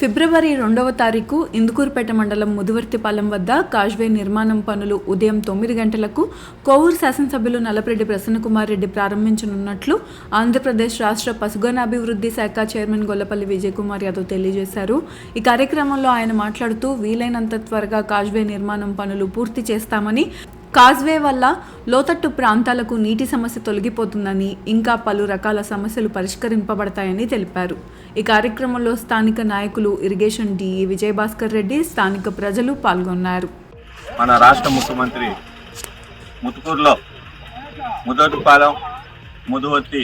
ఫిబ్రవరి రెండవ తారీఖు ఇందుకూరుపేట మండలం ముదివర్తిపాలెం వద్ద కాజ్వే నిర్మాణం పనులు ఉదయం తొమ్మిది గంటలకు కోవూరు శాసనసభ్యులు నల్లపరెడ్డి ప్రసన్నకుమార్ రెడ్డి ప్రారంభించనున్నట్లు ఆంధ్రప్రదేశ్ రాష్ట్ర పశుగనాభివృద్ధి శాఖ చైర్మన్ గొల్లపల్లి విజయకుమార్ యాదవ్ తెలియజేశారు. ఈ కార్యక్రమంలో ఆయన మాట్లాడుతూ వీలైనంత త్వరగా కాజ్వే నిర్మాణం పనులు పూర్తి చేస్తామని కాజ్వే వల్ల లోతట్టు ప్రాంతాలకు నీటి సమస్య తొలగిపోతుందని ఇంకా పలు రకాల సమస్యలు పరిష్కరింపబడతాయని తెలిపారు. ఈ కార్యక్రమంలో స్థానిక నాయకులు ఇరిగేషన్ డిఈ విజయభాస్కర్ రెడ్డి స్థానిక ప్రజలు పాల్గొన్నారు. మన రాష్ట్ర ముఖ్యమంత్రి ముతుకూరులో ముదోటిపాలెం ముదువత్తి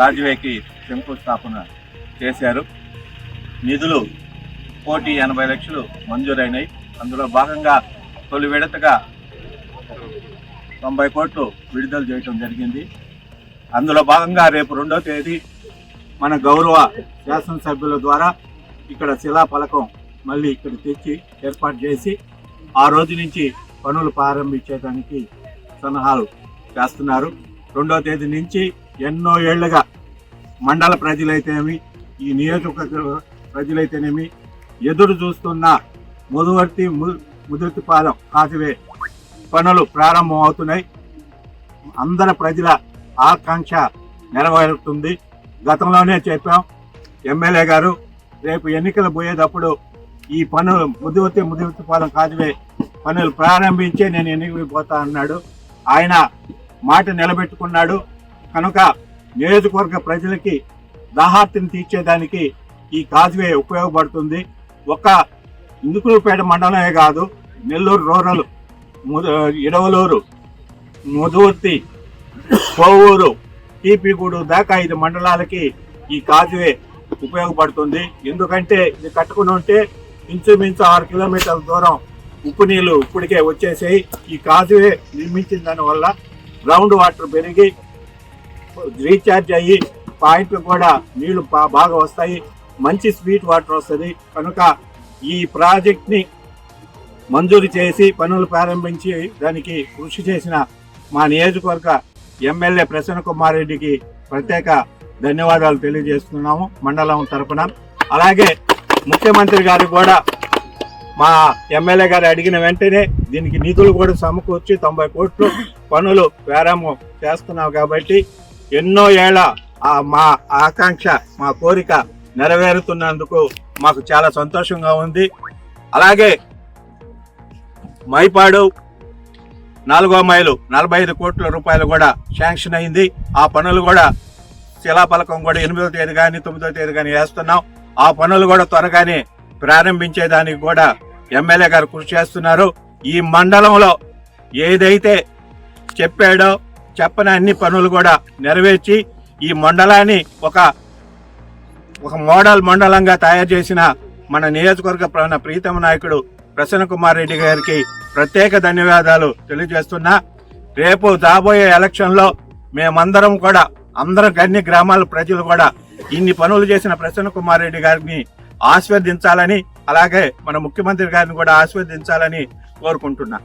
రాజువేకి శంకుస్థాపన చేశారు. నిధులు కోటి ఎనభై లక్షలు మంజూరైనాయి. అందులో భాగంగా తొలి విడతగా తొంభై కోట్లు విడుదల చేయటం జరిగింది. అందులో భాగంగా రేపు రెండో తేదీ మన గౌరవ శాసనసభ్యుల ద్వారా ఇక్కడ శిలా పలకం మళ్ళీ ఇక్కడ తెచ్చి ఏర్పాటు చేసి ఆ రోజు నుంచి పనులు ప్రారంభించేదానికి సలహాలు చేస్తున్నారు. రెండో తేదీ నుంచి ఎన్నో ఏళ్ళుగా మండల ప్రజలైతేనేమి ఈ నియోజకవర్గ ప్రజలైతేనేమి ఎదురు చూస్తున్న ముదువర్తి ముదుర్తిపాలెం కాజువే పనులు ప్రారంభం అవుతున్నాయి అందరి ప్రజల ఆకాంక్ష నెరవేరుతుంది. గతంలోనే చెప్పాం ఎమ్మెల్యే గారు రేపు ఎన్నికలు పోయేటప్పుడు ఈ పనులు ముదివతి పాలన కాజువే. పనులు ప్రారంభించే నేను ఎన్నికలు పోతా అన్నాడు. ఆయన మాట నిలబెట్టుకున్నాడు. కనుక నియోజకవర్గ ప్రజలకి దాహార్తిని తీర్చేదానికి ఈ కాజువే ఉపయోగపడుతుంది. ఒక ఇందుకులపేట మండలమే కాదు నెల్లూరు రూరల్ ఇడవలూరు ముదూర్తి కోవూరు టీపీగూడు దాకా ఐదు మండలాలకి ఈ కాజువే ఉపయోగపడుతుంది. ఎందుకంటే ఇది కట్టుకుని ఉంటే ఇంచుమించు ఆరు కిలోమీటర్ల దూరం ఉప్పు నీళ్ళు ఇప్పటికే వచ్చేసాయి. ఈ కాజువే నిర్మించిన దానివల్ల గ్రౌండ్ వాటర్ పెరిగి రీఛార్జ్ అయ్యి పాయింట్లు కూడా నీళ్ళు బాగా వస్తాయి. మంచి స్వీట్ వాటర్ వస్తుంది. కనుక ఈ ప్రాజెక్ట్ని మంజూరు చేసి పనులు ప్రారంభించి దానికి కృషి చేసిన మా నియోజకవర్గ ఎమ్మెల్యే ప్రసన్న కుమార్ రెడ్డికి ప్రత్యేక ధన్యవాదాలు తెలియజేస్తున్నాము మండలం తరపున. అలాగే ముఖ్యమంత్రి గారు కూడా మా ఎమ్మెల్యే గారు అడిగిన వెంటనే దీనికి నిధులు కూడా సమకూర్చి తొంభై కోట్లు పనులు ప్రారంభం చేస్తున్నాం కాబట్టి ఎన్నో ఏళ్ళ మా ఆకాంక్ష మా కోరిక నెరవేరుతున్నందుకు మాకు చాలా సంతోషంగా ఉంది. అలాగే మైపాడు నాలుగో మైలు నలభై ఐదు కోట్ల రూపాయలు కూడా శాంక్షన్ అయింది. ఆ పనులు కూడా శిలాఫలకం కూడా ఎనిమిదో తేదీ కానీ తొమ్మిదో తేదీ కానీ వేస్తున్నాం. ఆ పనులు కూడా త్వరగానే ప్రారంభించేదానికి కూడా ఎమ్మెల్యే గారు కృషి చేస్తున్నారు. ఈ మండలంలో ఏదైతే చెప్పాడో చెప్పని అన్ని పనులు కూడా నెరవేర్చి ఈ మండలాన్ని ఒక ఒక మోడల్ మండలంగా తయారు చేసిన మన నియోజకవర్గ ప్రీతమ నాయకుడు ప్రసన్న కుమార్ రెడ్డి గారికి ప్రత్యేక ధన్యవాదాలు తెలియజేస్తున్నా. రేపు రాబోయే ఎలక్షన్లో మేమందరం కూడా అందరం అన్ని గ్రామాల ప్రజలు కూడా ఇన్ని పనులు చేసిన ప్రసన్న కుమార్ రెడ్డి గారిని ఆశీర్వదించాలని అలాగే మన ముఖ్యమంత్రి గారిని కూడా ఆశీర్వదించాలని కోరుకుంటున్నా.